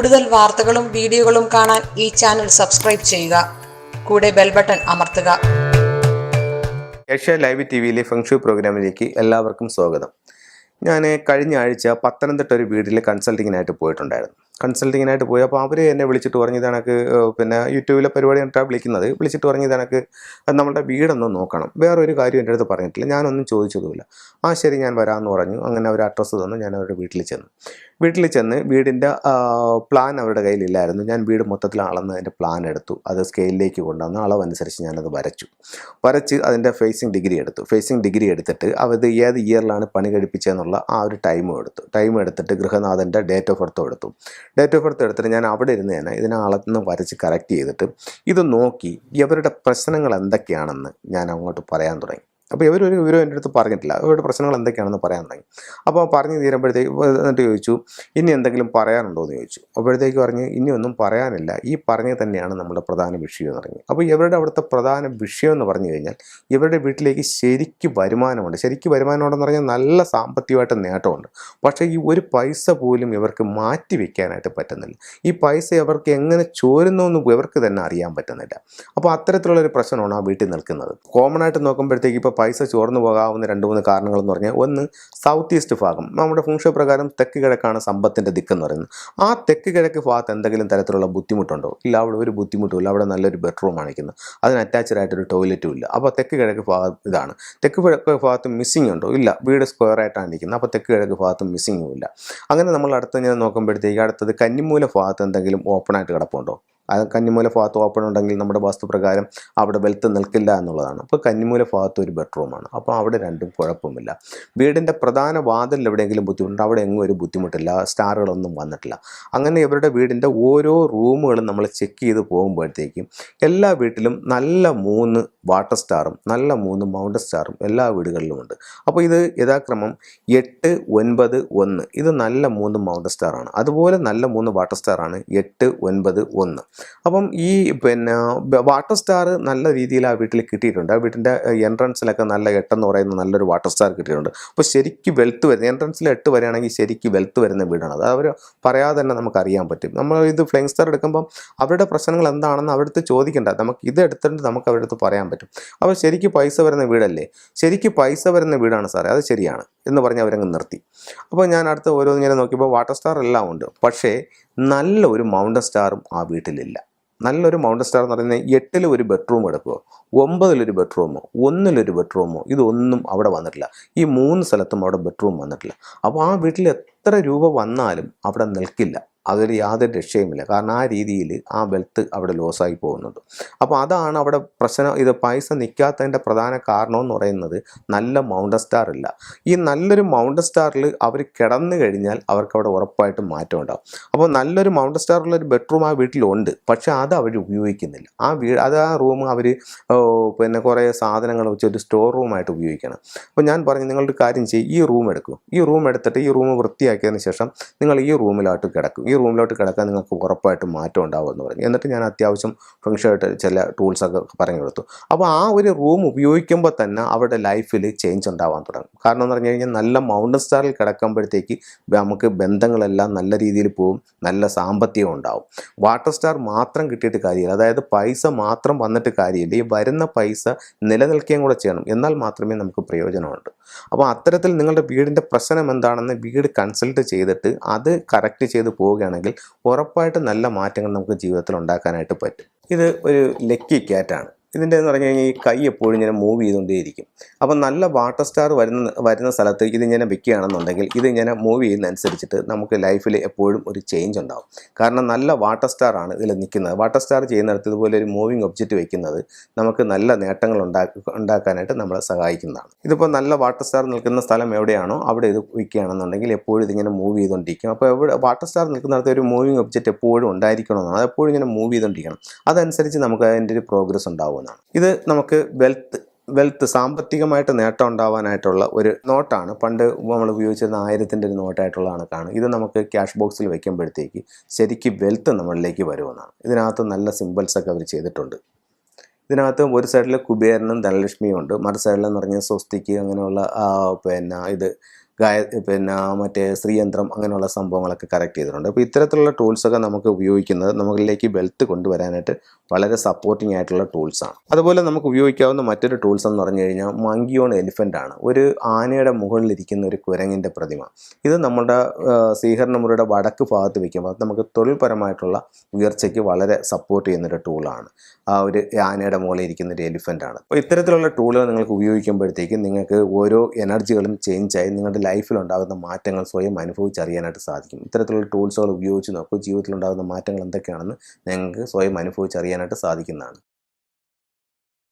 കൂടുതൽ വാർത്തകളും വീഡിയോകളും കാണാൻ ഈ ചാനൽ സബ്സ്ക്രൈബ് ചെയ്യുക. കൂടെ ബെൽ ബട്ടൺ അമർത്തുക. ഏഷ്യ ലൈവ് ടി വിയിലെ ഫംഗ്ഷു പ്രോഗ്രാമിലേക്ക് എല്ലാവർക്കും സ്വാഗതം. ഞാൻ കഴിഞ്ഞ ആഴ്ച പത്തനംതിട്ട ഒരു വീട്ടിൽ കൺസൾട്ടിങ്ങിനായിട്ട് പോയിട്ടുണ്ടായിരുന്നു. കൺസൾട്ടിങ്ങിനായിട്ട് പോയി. അപ്പോൾ അവർ എന്നെ വിളിച്ചിട്ട് പറഞ്ഞു എനിക്ക് പിന്നെ യൂട്യൂബിലെ പരിപാടി കണ്ടിട്ടാണ് വിളിക്കുന്നത്. വിളിച്ചിട്ട് പറഞ്ഞു എനിക്ക് നമ്മുടെ വീടൊന്ന് നോക്കണം. വേറൊരു കാര്യം എന്റെ അടുത്ത് പറഞ്ഞിട്ടില്ല. ഞാനൊന്നും ചോദിച്ചതുമില്ല. ആ ശരി ഞാൻ വരാമെന്ന് പറഞ്ഞു. അങ്ങനെ അവർ അഡ്രസ്സ് തന്നു. ഞാൻ അവരുടെ വീട്ടിൽ ചെന്നു. വീട്ടിൽ ചെന്ന് വീടിന്റെ പ്ലാൻ അവരുടെ കയ്യിലില്ലായിരുന്നു. ഞാൻ വീട് മൊത്തത്തിൽ അളന്ന് അതിന്റെ പ്ലാൻ എടുത്തു. അത് സ്കെയിലിലേക്ക് കൊണ്ടുവന്ന് അളവനുസരിച്ച് ഞാനത് വരച്ചു. വരച്ച് അതിന്റെ ഫേസിങ് ഡിഗ്രി എടുത്തു. ഫേസിങ് ഡിഗ്രി എടുത്തിട്ട് അത് ഏത് ഇയറിലാണ് പണി കഴിപ്പിച്ചതെന്നുള്ള ആ ഒരു ടൈമും എടുത്തു. ടൈം എടുത്തിട്ട് ഗൃഹനാഥന്റെ ഡേറ്റ് ഓഫ് ബർത്തും എടുത്തു. ഡേറ്റ് ഓഫ് ബർത്ത് എടുത്തിട്ട് ഞാൻ അവിടെ ഇരുന്ന് തന്നെ ഇതിനെ അളന്ന് വരച്ച് കറക്റ്റ് ചെയ്തിട്ട് ഇത് നോക്കി ഇവരുടെ പ്രശ്നങ്ങൾ എന്തൊക്കെയാണെന്ന് ഞാൻ അങ്ങോട്ട് പറയാൻ തുടങ്ങി. അപ്പോൾ ഇവരൊരു വിവരം എന്റെ അടുത്ത് പറഞ്ഞിട്ടില്ല. അവരുടെ പ്രശ്നങ്ങൾ എന്തൊക്കെയാണെന്ന് പറയാൻ തുടങ്ങി. അപ്പോൾ പറഞ്ഞു തീരുമ്പോഴത്തേക്ക് എന്നിട്ട് ചോദിച്ചു ഇനി എന്തെങ്കിലും പറയാനുണ്ടോ? എന്ന് ചോദിച്ചു. അപ്പോഴത്തേക്ക് പറഞ്ഞ് ഇനി ഒന്നും പറയാനില്ല. ഈ പറഞ്ഞത് തന്നെയാണ് നമ്മുടെ പ്രധാന വിഷയം എന്ന് പറഞ്ഞു. അപ്പോൾ ഇവരുടെ അവിടുത്തെ പ്രധാന വിഷയം എന്ന് പറഞ്ഞു കഴിഞ്ഞാൽ ഇവരുടെ വീട്ടിലേക്ക് ശരിക്ക് വരുമാനമുണ്ട്. ശരിക്ക് വരുമാനമുണ്ടെന്ന് പറഞ്ഞാൽ നല്ല സാമ്പത്തികമായിട്ട് നേട്ടമുണ്ട്. പക്ഷേ ഈ ഒരു പൈസ പോലും ഇവർക്ക് മാറ്റി വയ്ക്കാനായിട്ട് പറ്റുന്നില്ല. ഈ പൈസ ഇവർക്ക് എങ്ങനെ ചോരുന്നു എന്ന് ഇവർക്ക് തന്നെ അറിയാൻ പറ്റുന്നില്ല. അപ്പോൾ അത്തരത്തിലുള്ളൊരു പ്രശ്നമാണ് ആ വീട്ടിൽ നിൽക്കുന്നത്. കോമൺ ആയിട്ട് നോക്കുമ്പോഴത്തേക്ക് ഇപ്പോൾ പൈസ ചോർന്നു പോകാവുന്ന രണ്ട് മൂന്ന് കാരണങ്ങൾ എന്ന് പറഞ്ഞാൽ ഒന്ന് സൗത്ത് ഈസ്റ്റ് ഭാഗം. നമ്മുടെ ഫുങ്ഷ പ്രകാരം തെക്ക് കിഴക്കാണ് സമ്പത്തിന്റെ ദിക്കെന്ന് പറയുന്നത്. ആ തെക്ക് കിഴക്ക് ഭാഗത്ത് എന്തെങ്കിലും തരത്തിലുള്ള ബുദ്ധിമുട്ടുണ്ടോ? ഇല്ല അവിടെ ഒരു ബുദ്ധിമുട്ടും ഇല്ല അവിടെ നല്ലൊരു ബെഡ്റൂമാണ് ഇരിക്കുന്നത് അതിന് അറ്റാച്ച്ഡ് ആയിട്ടൊരു ടോയ്ലറ്റും ഇല്ല. അപ്പോൾ തെക്ക് കിഴക്ക് ഭാഗം ഇതാണ്. തെക്ക് കിഴക്ക് ഭാഗത്ത് മിസ്സിംഗ് ഉണ്ടോ? ഇല്ല. വീട് സ്ക്വയർ ആയിട്ടാണ് ഇരിക്കുന്നത്. അപ്പോൾ തെക്ക് കിഴക്ക് ഭാഗത്ത് മിസ്സിങ്ങും ഇല്ല. അങ്ങനെ നമ്മൾ അടുത്ത് ഞാൻ നോക്കുമ്പോഴത്തേക്ക് അടുത്തത് കന്നിമൂല ഭാഗത്ത് എന്തെങ്കിലും ഓപ്പൺ ആയിട്ട് കിടപ്പുണ്ടോ? ആ കന്നിമൂല ഭാഗത്ത് ഓപ്പൺ ഉണ്ടെങ്കിൽ നമ്മുടെ വാസ്തുപ്രകാരം അവിടെ വെൽത്ത് നിൽക്കില്ല എന്നുള്ളതാണ്. അപ്പോൾ കന്നിമൂല ഭാഗത്ത് ഒരു ബെഡ്റൂമാണ് അപ്പോൾ അവിടെ രണ്ടും കുഴപ്പമില്ല. വീടിന്റെ പ്രധാന വാതിലിൽ എവിടെയെങ്കിലും ബുദ്ധിമുട്ടുണ്ട്? അവിടെ എങ്ങും ഒരു ബുദ്ധിമുട്ടില്ല. സ്റ്റാറുകളൊന്നും വന്നിട്ടില്ല. അങ്ങനെ ഇവരുടെ വീടിന്റെ ഓരോ റൂമുകളും നമ്മൾ ചെക്ക് ചെയ്ത് പോകുമ്പോഴത്തേക്കും എല്ലാ വീട്ടിലും നല്ല മൂന്ന് വാട്ടർ സ്റ്റാറും നല്ല മൂന്ന് മൗണ്ടൻ സ്റ്റാറും എല്ലാ വീടുകളിലുമുണ്ട് അപ്പോൾ ഇത് യഥാക്രമം എട്ട് ഒൻപത് ഒന്ന്. ഇത് നല്ല മൂന്ന് മൗണ്ടൻ സ്റ്റാറാണ് അതുപോലെ നല്ല മൂന്ന് വാട്ടർ സ്റ്റാറാണ് എട്ട് ഒൻപത് ഒന്ന്. അപ്പം ഈ പിന്നെ വാട്ടർ സ്റ്റാർ നല്ല രീതിയിൽ ആ വീട്ടിൽ കിട്ടിയിട്ടുണ്ട്. ആ വീട്ടിന്റെ എൻട്രൻസിലൊക്കെ നല്ല എട്ടെന്ന് പറയുന്ന നല്ലൊരു വാട്ടർ സ്റ്റാർ കിട്ടിയിട്ടുണ്ട്. അപ്പോൾ ശരിക്കും വെൽത്ത് വരുന്ന എൻട്രൻസിൽ എട്ട് വരികയാണെങ്കിൽ ശരിക്കും വെൽത്ത് വരുന്ന വീടാണ് അത് അവർ പറയാതെ തന്നെ നമുക്ക് അറിയാൻ പറ്റും. നമ്മൾ ഇത് ഫ്ലെയിങ് സ്റ്റാർ എടുക്കുമ്പം അവരുടെ പ്രശ്നങ്ങൾ എന്താണെന്ന് അവരടുത്ത് ചോദിക്കേണ്ട. നമുക്ക് ഇത് എടുത്തിട്ട് നമുക്ക് അവരടുത്ത് പറയാൻ പറ്റും. അപ്പോൾ ശരിക്കും പൈസ വരുന്ന വീടല്ലേ? ശരിക്കും പൈസ വരുന്ന വീടാണ് സാറേ. അത് ശരിയാണ് എന്ന് പറഞ്ഞ് അവരങ്ങ് നിർത്തി. അപ്പോൾ ഞാൻ അടുത്ത് ഓരോന്നിങ്ങനെ നോക്കിയപ്പോൾ വാട്ടർ സ്റ്റാർ എല്ലാം ഉണ്ട്. പക്ഷേ നല്ല ഒരു മൗണ്ടൻ സ്റ്റാറും ആ വീട്ടിലില്ല. നല്ലൊരു മൗണ്ടൻ സ്റ്റാർ എന്ന് പറയുന്നത് എട്ടിൽ ഒരു ബെഡ്റൂം എടുക്കുമോ ഒമ്പതിലൊരു ബെഡ്റൂമോ ഒന്നിലൊരു ബെഡ്റൂമോ ഇതൊന്നും അവിടെ വന്നിട്ടില്ല. ഈ മൂന്ന് സ്ഥലത്തും അവിടെ ബെഡ്റൂം വന്നിട്ടില്ല. അപ്പോൾ ആ വീട്ടിൽ എത്ര രൂപ വന്നാലും അവിടെ നിൽക്കില്ല. അതിൽ യാതൊരു രക്ഷയുമില്ല. കാരണം ആ രീതിയിൽ ആ വെൽത്ത് അവിടെ ലോസായി പോകുന്നുണ്ട് അപ്പോൾ അതാണ് അവിടെ പ്രശ്നം. ഇത് പൈസ നിൽക്കാത്തതിന്റെ പ്രധാന കാരണം എന്ന് പറയുന്നത് നല്ല മൗണ്ടൻ സ്റ്റാർ ഇല്ല ഈ നല്ലൊരു മൗണ്ടൻ സ്റ്റാറിൽ അവർ കിടന്നു കഴിഞ്ഞാൽ അവർക്ക് അവിടെ ഉറപ്പായിട്ടും മാറ്റം ഉണ്ടാവും. അപ്പോൾ നല്ലൊരു മൗണ്ടൻ സ്റ്റാറുള്ള ഒരു ബെഡ്റൂം ആ വീട്ടിലുണ്ട്. പക്ഷേ അത് അവർ ഉപയോഗിക്കുന്നില്ല. ആ വീ അത് ആ റൂം അവർ പിന്നെ കുറേ സാധനങ്ങൾ വെച്ച് ഒരു സ്റ്റോർ റൂമായിട്ട് ഉപയോഗിക്കണം. അപ്പോൾ ഞാൻ പറഞ്ഞു നിങ്ങളുടെ കാര്യം ചെയ്യും. ഈ റൂം എടുക്കും. ഈ റൂം എടുത്തിട്ട് ഈ റൂം വൃത്തിയാക്കിയതിന് ശേഷം നിങ്ങൾ ഈ റൂമിലോട്ട് കിടക്കും. ഈ റൂമിലോട്ട് കിടക്കാൻ നിങ്ങൾക്ക് ഉറപ്പായിട്ടും മാറ്റം ഉണ്ടാവും എന്ന് പറഞ്ഞു. എന്നിട്ട് ഞാൻ അത്യാവശ്യം ഫംഗ്ഷനായിട്ട് ചില ടൂൾസൊക്കെ പറഞ്ഞു കൊടുത്തു. അപ്പോൾ ആ ഒരു റൂം ഉപയോഗിക്കുമ്പോൾ തന്നെ അവരുടെ ലൈഫിൽ ചേഞ്ച് ഉണ്ടാവാൻ തുടങ്ങും. കാരണം എന്ന് പറഞ്ഞു കഴിഞ്ഞാൽ നല്ല മൗണ്ടൻ സ്റ്റാറിൽ കിടക്കുമ്പോഴത്തേക്ക് നമുക്ക് ബന്ധങ്ങളെല്ലാം നല്ല രീതിയിൽ പോവും നല്ല സാമ്പത്തികം ഉണ്ടാവും. വാട്ടർ സ്റ്റാർ മാത്രം കിട്ടിയിട്ട് കാര്യമില്ല. അതായത് പൈസ മാത്രം വന്നിട്ട് കാര്യമില്ല. ഈ വരുന്ന പൈസ നിലനിൽക്കുകയും കൂടെ ചെയ്യണം. എന്നാൽ മാത്രമേ നമുക്ക് പ്രയോജനമുണ്ട് അപ്പോൾ അത്തരത്തിൽ നിങ്ങളുടെ വീടിന്റെ പ്രശ്നം എന്താണെന്ന് വീട് കൺസൾട്ട് ചെയ്തിട്ട് അത് കറക്റ്റ് ചെയ്ത് പോവുകയാണെങ്കിൽ ഉറപ്പായിട്ട് നല്ല മാറ്റങ്ങൾ നമുക്ക് ജീവിതത്തിൽ ഉണ്ടാക്കാനായിട്ട് പറ്റും. ഇത് ഒരു ലക്കി ക്യാറ്റാണ് ഇതിന്റെ എന്ന് പറഞ്ഞു കഴിഞ്ഞാൽ ഈ കൈ എപ്പോഴും ഇങ്ങനെ മൂവ് ചെയ്തുകൊണ്ടേയിരിക്കും. അപ്പം നല്ല വാട്ടർ സ്റ്റാർ വരുന്ന വരുന്ന സ്ഥലത്ത് ഇതിങ്ങനെ വെക്കുകയാണെന്നുണ്ടെങ്കിൽ ഇതിങ്ങനെ മൂവ് ചെയ്യുന്നതനുസരിച്ചിട്ട് നമുക്ക് ലൈഫിൽ എപ്പോഴും ഒരു ചേഞ്ച് ഉണ്ടാകും കാരണം നല്ല വാട്ടർ സ്റ്റാർ ആണ് ഇതിൽ നിൽക്കുന്നത്. വാട്ടർ സ്റ്റാർ ചെയ്യുന്നിടത്ത് ഇതുപോലെ ഒരു മൂവിങ് ഒബ്ജക്റ്റ് വെക്കുന്നത് നമുക്ക് നല്ല നേട്ടങ്ങൾ ഉണ്ടാക്കി ഉണ്ടാക്കാനായിട്ട് നമ്മളെ സഹായിക്കുന്നതാണ്. ഇതിപ്പോൾ നല്ല വാട്ടർ സ്റ്റാർ നിൽക്കുന്ന സ്ഥലം എവിടെയാണോ അവിടെ ഇത് വയ്ക്കുകയാണെന്നുണ്ടെങ്കിൽ എപ്പോഴും ഇതിങ്ങനെ മൂവ് ചെയ്തുകൊണ്ടിരിക്കും. അപ്പോൾ എവിടെ വാട്ടർ സ്റ്റാർ നിൽക്കുന്നിടത്ത് ഒരു മൂവിങ് ഒബ്ജക്റ്റ് എപ്പോഴും ഉണ്ടായിരിക്കണമെന്നാണ്. അത് എപ്പോഴും ഇങ്ങനെ മൂവ് ചെയ്തുകൊണ്ടിരിക്കണം. അതനുസരിച്ച് നമുക്ക് അതിന്റെ ഒരു പ്രോഗ്രസ് ഉണ്ടാവുന്നതാണ് ഇത് നമുക്ക് വെൽത്ത് വെൽത്ത് സാമ്പത്തികമായിട്ട് നേട്ടം ഉണ്ടാവാനായിട്ടുള്ള ഒരു നോട്ടാണ്. പണ്ട് നമ്മൾ ഉപയോഗിച്ചിരുന്ന ആയിരത്തിന്റെ ഒരു നോട്ടായിട്ടുള്ള കണക്കാണ് ഇത് നമുക്ക് ക്യാഷ് ബോക്സിൽ വയ്ക്കുമ്പോഴത്തേക്ക് ശരിക്കും വെൽത്ത് നമ്മളിലേക്ക് വരുമെന്നാണ്. ഇതിനകത്ത് നല്ല സിമ്പിൾസ് ഒക്കെ അവർ ചെയ്തിട്ടുണ്ട്. ഇതിനകത്ത് ഒരു സൈഡിൽ കുബേരനും ധനലക്ഷ്മിയും ഉണ്ട്. മറു സൈഡിലെന്ന് പറഞ്ഞാൽ സ്വസ്തിക്ക് അങ്ങനെയുള്ള പിന്നെ ഇത് ഗായ പിന്നെ മറ്റേ ശ്രീയന്ത്രം അങ്ങനെയുള്ള സംഭവങ്ങളൊക്കെ കറക്റ്റ് ചെയ്തിട്ടുണ്ട്. അപ്പോൾ ഇത്തരത്തിലുള്ള ടൂൾസൊക്കെ നമുക്ക് ഉപയോഗിക്കുന്നത് നമ്മളിലേക്ക് വെൽത്ത് കൊണ്ടുവരാനായിട്ട് വളരെ സപ്പോർട്ടിംഗ് ആയിട്ടുള്ള ടൂൾസാണ് അതുപോലെ നമുക്ക് ഉപയോഗിക്കാവുന്ന മറ്റൊരു ടൂൾസ് എന്ന് പറഞ്ഞു കഴിഞ്ഞാൽ മങ്കിയോൺ എലിഫന്റ് ആണ്. ഒരു ആനയുടെ മുകളിലിരിക്കുന്ന ഒരു കുരങ്ങിന്റെ പ്രതിമ. ഇത് നമ്മുടെ ആ, സ്വീകരണമുറിയുടെ വടക്ക് ഭാഗത്ത് വയ്ക്കുമ്പോൾ നമുക്ക് തൊഴിൽപരമായിട്ടുള്ള ഉയർച്ചയ്ക്ക് വളരെ സപ്പോർട്ട് ചെയ്യുന്നൊരു ടൂളാണ് ആ ഒരു ആനയുടെ മുകളിൽ ഇരിക്കുന്ന ഒരു എലിഫന്റ് ആണ്. അപ്പോൾ ഇത്തരത്തിലുള്ള ടൂളുകൾ നിങ്ങൾക്ക് ഉപയോഗിക്കുമ്പോഴത്തേക്കും നിങ്ങൾക്ക് ഓരോ എനർജികളും ചേഞ്ച് ആയി നിങ്ങളുടെ ലൈഫിൽ ഉണ്ടാകുന്ന മാറ്റങ്ങൾ സ്വയം അനുഭവിച്ചറിയാനായിട്ട് സാധിക്കും. ഇത്തരത്തിലുള്ള ടൂൾസുകൾ ഉപയോഗിച്ച് നോക്കൂ ജീവിതത്തിലുണ്ടാകുന്ന മാറ്റങ്ങൾ എന്തൊക്കെയാണെന്ന് നിങ്ങൾക്ക് സ്വയം അനുഭവിച്ചറിയാനായിട്ട് സാധിക്കുന്നതാണ്.